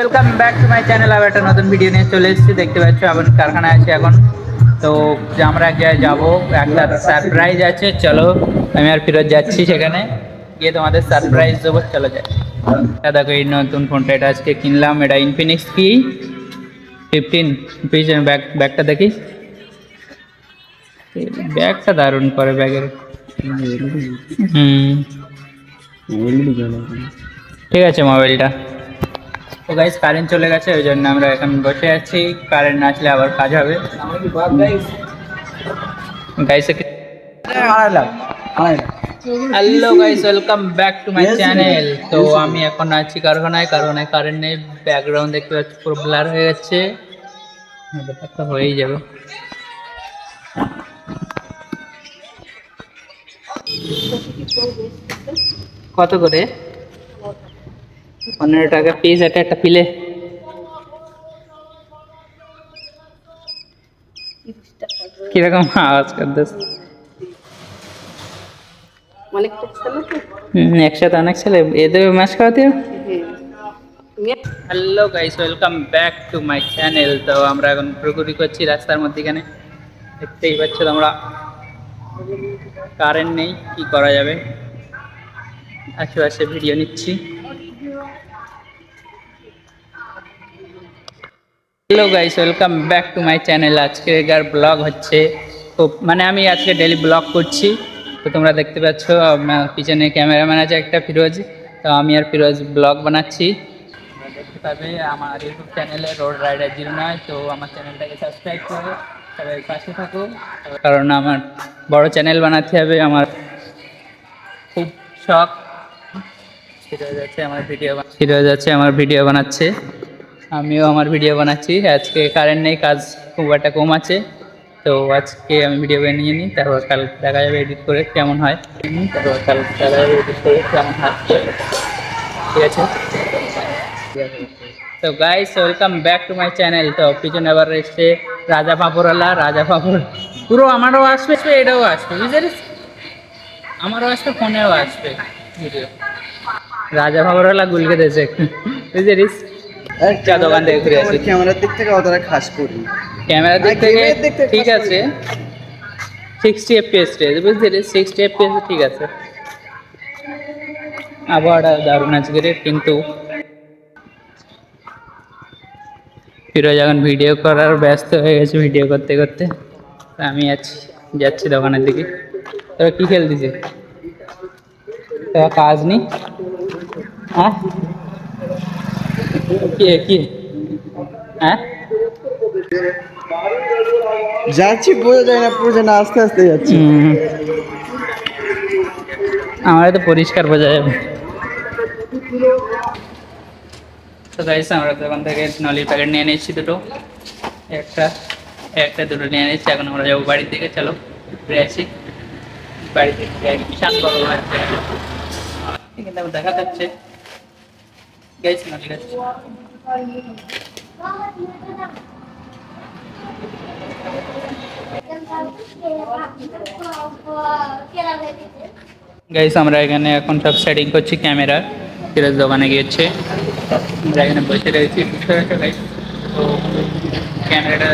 Welcome back to my channel আবার একটা নতুন ভিডিও নিয়ে চলে এসেছি। দেখতে পাচ্ছ এখন কারখানায় আছি এখন। তো আমরা এক জায়গায় যাব। একটা সারপ্রাইজ আছে। চলো, আমি আর ফিরত যাচ্ছি সেখানে। গিয়ে তোমাদের সারপ্রাইজ দেবো। চলো যাই। দেখো, এই নতুন ফোনটা এটা আজকে কিনলাম। এটা ইনফিনিক্স কি? ফিফটিন পিছনে ব্যাগ ব্যাগটা দেখি। ব্যাগটা দারুণ করে ব্যাগের হুম। ঠিক আছে মোবাইলটা তো গাইস কারেন্ট চলে গেছে ওই জন্য আমরা এখন বসে আছি। কারেন্ট না আসলে আবার কাজ হবে। Guys hello guys welcome back to my channel তো আমি এখন আছি কারখানায়। কারখানায় কারেন্ট নেই ব্যাকগ্রাউন্ড দেখতে পাচ্ছি পুরো ব্লার হয়ে যাচ্ছে। ব্যাপারটা হয়েই যাবে। কত করে? পনেরো টাকা পিস এটা একটা পিলে কীরকম আওয়াজ করতেছে? একসাথে অনেক ছেলে। এদের ম্যাচ খাওয়াতে হ্যাঁ hello guys welcome back to my channel তো আমরা এখন ঘুরঘুরি করছি রাস্তার মধ্যেখানে। দেখতেই পাচ্ছ তোমরা। কারেন্ট নেই কি করা যাবে? আশেপাশে ভিডিও নিচ্ছি। Hello guys welcome back to my channel আজকে এগার ব্লগ হচ্ছে খুব মানে আমি আজকে ডেলি ব্লগ করছি। তো তোমরা দেখতে পাচ্ছ পিছনে ক্যামেরাম্যান আছে একটা, ফিরোজ। তো আমি আর ফিরোজ ব্লগ বানাচ্ছি। দেখতে পাবে, আমার ইউটিউব চ্যানেলে রোড রাইডার জিরো নয়, তো আমার চ্যানেলটাকে সাবস্ক্রাইব করো, সবাই পাশে থাকো। কারণ আমার বড় চ্যানেল বানাতে হবে, আমার খুব শখ। ফিরোজ আছে, আমার ভিডিও ফিরোজ আছে, আমার ভিডিও বানাচ্ছে। আমিও আমার ভিডিও বানাচ্ছি। আজকে কারেন্ট নেই, কাজ খুব একটা কম আছে। তো আজকে আমি ভিডিও বানিয়ে নিই, তারপর কাল দেখা যাবে এডিট করে কেমন হয়। তারপর কাল দেখা যাবে এডিট করে কেমন হয়। ঠিক আছে? তো guys welcome back to my channel তো পিছনে আবার এসছে রাজা পাপড়ওয়ালা। রাজা পাপড়, পুরো আমারও আসবে, এটাও আসবে, বুঝতে আমারও আসবে, ফোনেও আসবে। ভিডিও রাজা পাপড়ওয়ালা গুলকে দিয়েছে বুঝতে চা দোকান থেকে ঘুরে আসি। ক্যামেরার দিক থেকে অতটা খাস করি ক্যামেরার দিক থেকে ঠিক আছে। সিক্সটি এফপিএস বুঝতে পারিস সিক্সটি এফপিএস ঠিক আছে। আবহাওয়াটা দারুণ আজকে রে, কিন্তু ফিরোজ এখন ভিডিও করার ব্যস্ত হয়ে গেছে ভিডিও করতে করতে আমি আছি যাচ্ছি দোকানের দিকে। তোরা কি খেলতেছে তোরা কাজ নেই? হ্যাঁ কি কি? হ্যাঁ? যাচ্ছি বোঝা যায় না পুরো না আস্তে আস্তে যাচ্ছি। আমার তো পরিষ্কার বোঝা যাবে। তো গাইস আমরা দোকান থেকে নলির প্যাকেট নিয়ে নিয়েছি দুটো। একটা একটা দুটো নিয়ে নিয়েছি এখন আমরা যাব বাড়ির দিকে চলো ঘুরে আসি। বাড়ি থেকে বিশাল বড় কিন্তু আমার দেখা যাচ্ছে। গাইস নলি গাছ গাইস আমরা এখানে এখন সব সেটিং করছি ক্যামেরা ফিরোজ দোকানে গিয়েছে। আমরা এখানে বসে রয়েছি। বুঝতে পারছ গাইস তো ক্যামেরাটা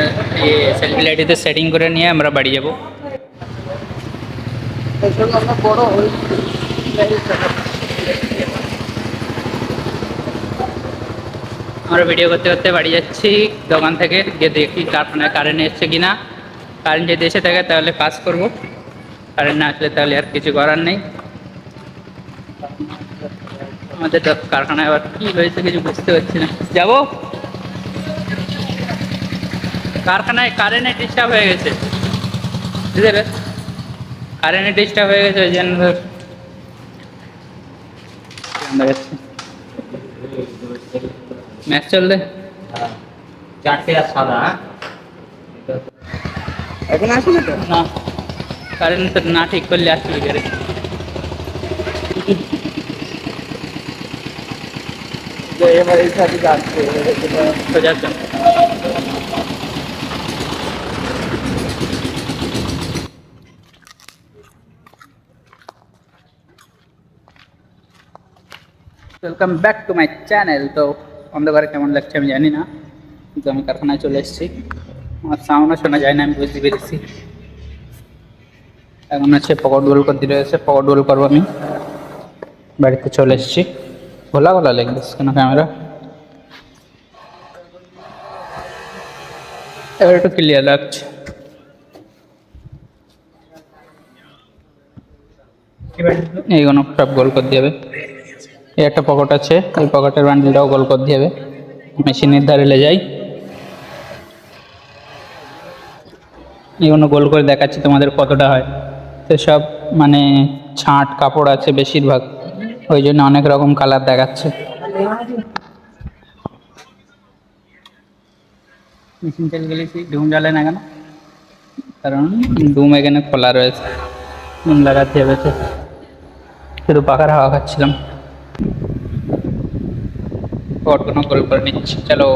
সেলফি লাইটিতে সেটিং করে নিয়ে আমরা বাড়ি যাব। আমরা বড় আমরা ভিডিও করতে করতে বাড়ি যাচ্ছি, দোকান থেকে গিয়ে দেখি কারখানায় কারেন্ট এসছে কি না কারেন্ট যদি এসে থাকে তাহলে পাস করব। কারেন্ট না আসলে তাহলে আর কিছু করার নেই। আমাদের কারখানায় আবার কি হয়েছে কিছু বুঝতে পারছি না। যাব? কারখানায় কারেন্টে ডিস্টার্ব হয়ে গেছে। বুঝতে পেরে কারেন্টে ডিস্টার্ব হয়ে গেছে, ওই জন্য ধর। ম্যাচ চলবে চারটে আর সাদা হ্যাঁ? এখন আসলে তো না কারেন্ট তো না ঠিক করলে আসবে কি করে যে এবার এই সাথে যাচ্ছে সোজা চল। Welcome back to my channel তো অন্ধকারে কেমন লাগছে আমি জানি না, কিন্তু আমি কারখানায় চলে এসেছি। আমার সাউন্ডও শোনা যায় না, আমি বুঝতে পেরেছি। এখন হচ্ছে পকট গোল করতে রয়েছে পকট গোল করব আমি। বাড়িতে চলে এসেছি। ভোলা খোলা লাগবে কেন ক্যামেরা এবার একটু ক্লিয়ার লাগছে। এইগুলো সব গোল করে দিয়ে হবে। এই একটা পকেট আছে, এই পকেটের বান্ডেলটাও গোল করে দিয়ে হবে মেশিনের ধারে লে যাই। এগুলো গোল করে দেখাচ্ছি তোমাদের কতটা হয়। তো সব মানে ছাঁট কাপড় আছে বেশিরভাগ। ওই জন্য অনেক রকম কালার দেখাচ্ছে। মেশিন চালিয়ে গেলেছি ধুম জ্বালে না কেন? কারণ ধুম এখানে খোলা রয়েছে। ধুম লাগাতে হবে শুধু পাখার হাওয়া খাচ্ছিলাম। পটগুলো গোল করে নিচ্ছি। চলো।